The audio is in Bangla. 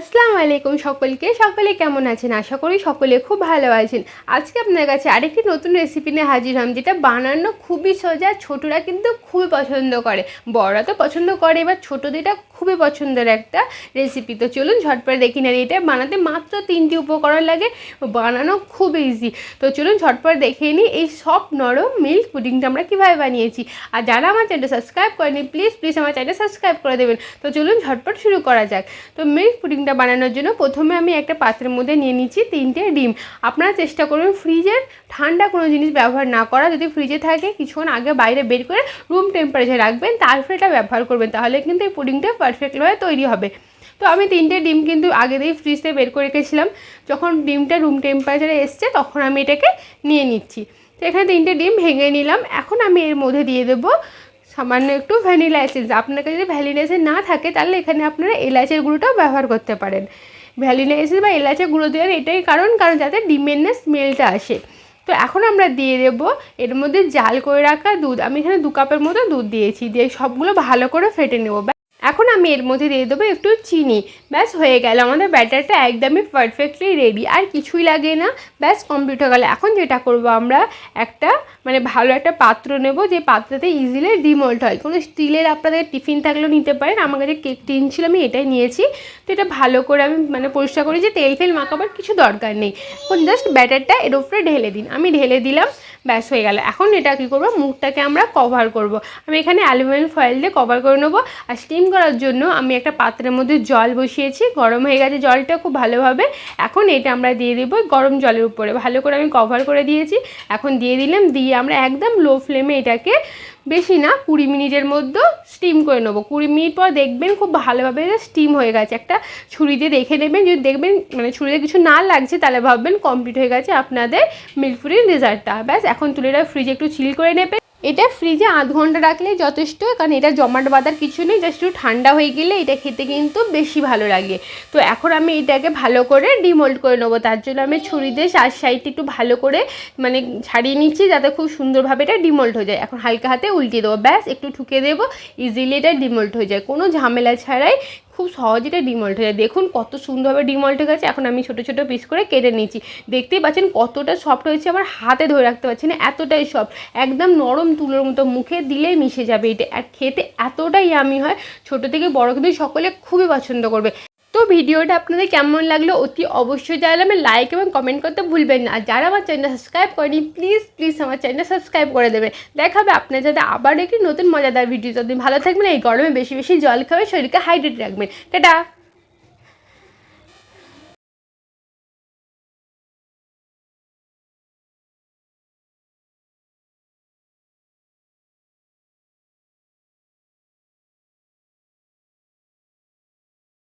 আসসালামু আলাইকুম সকলকে। সকলে কেমন আছেন? আশা করি সকলে খুব ভালো আছেন। আজকে আপনার কাছে আরেকটি নতুন রেসিপি নিয়ে হাজির হলাম, যেটা বানানো খুবই সোজা, ছোটরা কিন্তু খুবই পছন্দ করে। বড়রা তো পছন্দ করে, এবার ছোটদের এটা খুবই পছন্দের একটা রেসিপি তো চলুন ঝটপট দেখি না এটা বানাতে মাত্র তিনটি উপকরণ লাগে। বানানো খুব ইজি তো চলুন ঝটপট দেখে নিই এই সব নরম মিল্ক পুডিংটা আমরা কীভাবে বানিয়েছি। আর যারা আমার চ্যানেলটা সাবস্ক্রাইব করেনি প্লিজ প্লিজ আমার চ্যানেলটা সাবস্ক্রাইব করে দেবেন। তো চলুন ঝটপট শুরু করা যাক। তো মিল্ক পুডিংটা বানানোর জন্য প্রথমে আমি একটা পাত্রের মধ্যে নিয়ে নিচ্ছি তিনটে ডিম। আপনারা চেষ্টা করবেন ফ্রিজের ঠান্ডা কোনো জিনিস ব্যবহার না করা। যদি ফ্রিজে থাকে কিছুক্ষণ আগে বাইরে বের করে রুম টেম্পারেচার রাখবেন, তারপরে এটা ব্যবহার করবেন, তাহলে কিন্তু এই পুডিংটা পারফেক্টভাবে তৈরি হবে। তো আমি তিনটে ডিম কিন্তু আগে দিয়েই ফ্রিজ থেকে বের করে রেখেছিলাম। যখন ডিমটা রুম টেম্পারেচারে এসছে, তখন আমি এটাকে নিয়ে নিচ্ছি। তো এখানে তিনটে ডিম ভেঙে নিলাম। এখন আমি এর মধ্যে দিয়ে দেবো সামান্য একটু ভ্যানিলা এসেন্স। আপনার কাছে যদি ভ্যানিলা এসেন্স না থাকে, তাহলে এখানে আপনারা এলাচের গুঁড়োটাও ব্যবহার করতে পারেন। ভ্যানিলা এসেন্স বা এলাচের গুঁড়ো দেওয়ার এটাই কারণ কারণ যাতে ডিমের স্মেলটা আসে। তো এখন আমরা দিয়ে দেব, এর মধ্যে জাল করে রাখা দুধ। আমি এখানে দু কাপের মতো দুধ দিয়েছি, দিয়ে সবগুলো ভালো করে ফেটে নেব। এখন আমি এর মধ্যে দিয়ে দেবো একটু চিনি। ব্যাস, হয়ে গেল। আমাদের ব্যাটারটা একদমই পারফেক্টলি রেডি আর কিছুই লাগে না। ব্যাস কমপ্লিট হয়ে গেল। এখন যেটা করব আমরা, একটা মানে ভালো একটা পাত্র নেব। যে পাত্রতে ইজিলি ডিমোল্ট হয়। কোনো স্টিলের আপনাদের টিফিন থাকলেও নিতে পারেন। আমার কাছে কেক টিন ছিল, আমি এটাই নিয়েছি। তো এটা ভালো করে আমি মানে পরিষ্কার করি যে তেল ফেল মাখাবার কিছু দরকার নেই। এখন জাস্ট ব্যাটারটা এর উপরে ঢেলে দিন। আমি ঢেলে দিলাম। ব্যাস হয়ে গেল। এখন এটা কী করব? মুখটাকে আমরা কভার করব। আমি এখানে অ্যালুমিনিয়াম ফয়েল দিয়ে কভার করে নেব। আর স্টিম করার জন্য আমি একটা পাত্রের মধ্যে জল বসিয়েছি। গরম হয়ে গেছে জলটা খুব ভালোভাবে। এখন এটা আমরা দিয়ে দেবো গরম জলের উপরে। ভালো করে আমি কভার করে দিয়েছি। এখন দিয়ে দিলাম। দিয়ে আমরা একদম লো ফ্লেমে এটাকে বেশি না, কুড়ি মিনিটের মধ্যে স্টিম করে নেব। কুড়ি মিনিট পর দেখবেন খুব ভালোভাবে স্টিম হয়ে গেছে। একটা ছুরিতে দিয়ে দেখে নেবেন, যদি দেখবেন মানে ছুরিতে কিছু না লাগছে, তাহলে ভাববেন কমপ্লিট হয়ে গেছে আপনাদের মিল্ক পুডিং রেজাল্টটা ব্যাস, এখন তুলে ফ্রিজে একটু চিল করে নেবে। এটা ফ্রিজে আধ ঘণ্টা রাখলে যথেষ্ট, কারণ এটা জমাট বাঁধার কিছু নেই জাস্ট একটু ঠান্ডা হয়ে গেলে এটা খেতে কিন্তু বেশি ভালো লাগে। তো এখন আমি এটাকে ভালো করে ডিমোল্ড করে নেব। তার জন্য আমি ছুরি দিয়ে চার সাইডটা একটু ভালো করে মানে ছাড়িয়ে নিচ্ছি, যাতে খুব সুন্দরভাবে এটা ডিমোল্ড হয়ে যায়। এখন হালকা হাতে উল্টে দেবো। ব্যাস, একটু ঠুকে দেবো ইজিলি এটা ডিমোল্ড হয়ে যায়। কোনো ঝামেলা ছাড়াই খুব সহজে এটা ডিমল্ট হয়ে যায়। দেখুন কত সুন্দরভাবে ডিমল্ট হয়ে গেছে। এখন আমি ছোটো ছোটো পিস করে কেটে নিচ্ছি দেখতেই পাচ্ছেন কতটা সফট হয়েছে আমার হাতে ধরে রাখতে পারছি না, এতটাই সফট একদম নরম তুলোর মতো, মুখে দিলেই মিশে যাবে এটা। আর খেতে এতটাই আমি হয়, ছোটো থেকে বড় কিন্তু সকলে খুবই পছন্দ করবে। ভিডিওটা আপনাদের কেমন লাগল অতি অবশ্যই জানাবেন লাইক এবং কমেন্ট করতে ভুলবেন না। আর যারা আমার চ্যানেল সাবস্ক্রাইব করেনি প্লিজ প্লিজ আমার চ্যানেল সাবস্ক্রাইব করে দেবেন দেখাবে আপনার যাতে আবার একটি নতুন মজাদার ভিডিও যদি ভালো থাকবেন, এই গরমে বেশি বেশি জল খাবে শরীরকে হাইড্রেট রাখবেন। টাটা!